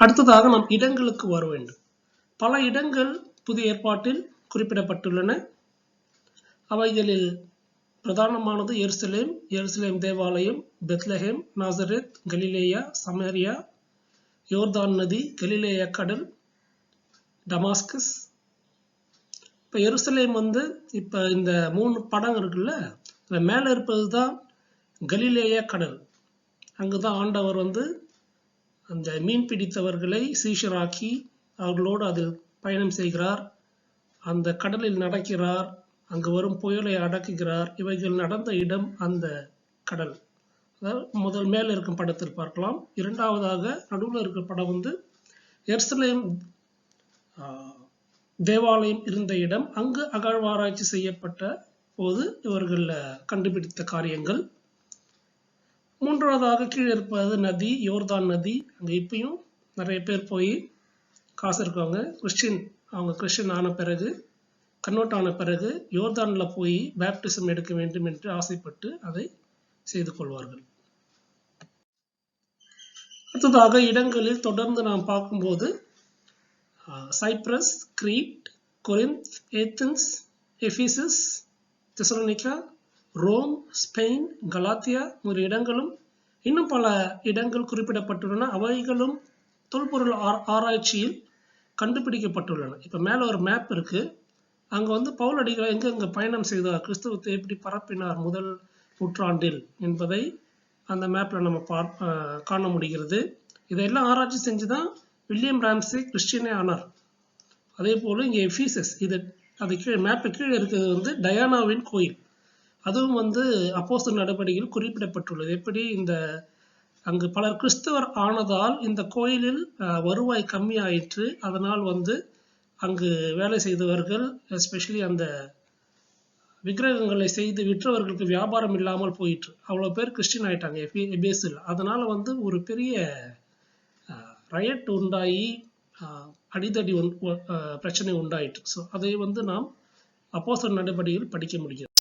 அடுத்ததாக நாம் இடங்களுக்கு வர வேண்டும். பல இடங்கள் புதிய ஏற்பாட்டில் குறிப்பிடப்பட்டுள்ளன. அவைகளில் பிரதானமானது எருசலேம் எருசலேம் தேவாலயம் பெத்லஹேம் நாசரேத் கலிலேயா சமரியா யோர்தான் நதி கலிலேயா கடல் டமாஸ்கஸ். இப்போ எருசலேம் வந்து இப்போ இந்த மூணு படம் இருக்குல்ல இதில் மேலே இருப்பது தான் கலிலேயா கடல். அங்கு தான் ஆண்டவர் வந்து அந்த மீன் பிடித்தவர்களை சீஷராக்கி அவர்களோடு அதில் பயணம் செய்கிறார். அந்த கடலில் நடக்கிறார். அங்கு வரும் புயலை அடக்குகிறார். இவைகள் நடந்த இடம் அந்த கடல். அதாவது முதல் மேலே இருக்கும் படத்தில் பார்க்கலாம். இரண்டாவதாக நடுவில் இருக்கிற படம் வந்து எர்சலேம் தேவாலயம் இருந்த இடம். அங்கு அகழ்வாராய்ச்சி செய்யப்பட்ட போது இவர்கள் கண்டுபிடித்த காரியங்கள். மூன்றாவதாக கீழே இருப்பது நதி யோர்தான் நதி. அங்கே இப்பயும் நிறைய பேர் போய் காசு இருக்கவங்க கிறிஸ்டின் அவங்க கிறிஸ்டின் ஆன பிறகு கன்வெர்ட் ஆன பிறகு யோர்தானில் போய் பேப்டிசம் எடுக்க வேண்டும் என்று ஆசைப்பட்டு அதை செய்து கொள்வார்கள். அடுத்ததாக இடங்களில் தொடர்ந்து நாம் பார்க்கும்போது Cyprus Crete Corinth Athens Ephesus Thessalonica Rome Spain Galatia ஒரு இடங்களும் இன்னும் பல இடங்கள் குறிப்பிடப்பட்டுள்ளன. அவைகளும் தொல்பொருள் ஆராய்ச்சியில் கண்டுபிடிக்கப்பட்டுள்ளன. இப்போ மேலே ஒரு மேப் இருக்கு. அங்கே வந்து பவுலடிகள் அடிகள் பயணம் செய்தார்? கிறிஸ்தவத்தை எப்படி பரப்பினார் முதல் நூற்றாண்டில் என்பதை அந்த மேப்பில் நம்ம பார் காண முடிகிறது. இதையெல்லாம் ஆராய்ச்சி செஞ்சு தான் வில்லியம் ராம்சே கிறிஸ்டியனே ஆனார். அதே போல் இங்கே எஃபீசஸ் இது அது கீழே மேப்பு கீழே இருக்கிறது வந்து டயானாவின் கோயில். அதுவும் வந்து அப்போஸ்தலர் நடவடிக்கையில் குறிப்பிடப்பட்டுள்ளது. எப்படி இந்த அங்கு பலர் கிறிஸ்தவர் ஆனதால் இந்த கோயிலில் வருவாய் கம்மியாயிற்று. அதனால் வந்து அங்கு வேலை செய்தவர்கள் எஸ்பெஷலி அந்த விக்கிரகங்களை செய்து விற்றவர்களுக்கு வியாபாரம் இல்லாமல் போயிட்டு அவ்வளோ பேர் கிறிஸ்டின் ஆயிட்டாங்க எபேஸில் அதனால் வந்து ஒரு பெரிய ரயட் உண்டாகி அடிதடி பிரச்சனை உண்டாயிற்று. ஸோ அதை வந்து நாம் அப்போசர் நடவடிக்கையில் படிக்க முடிகிறது.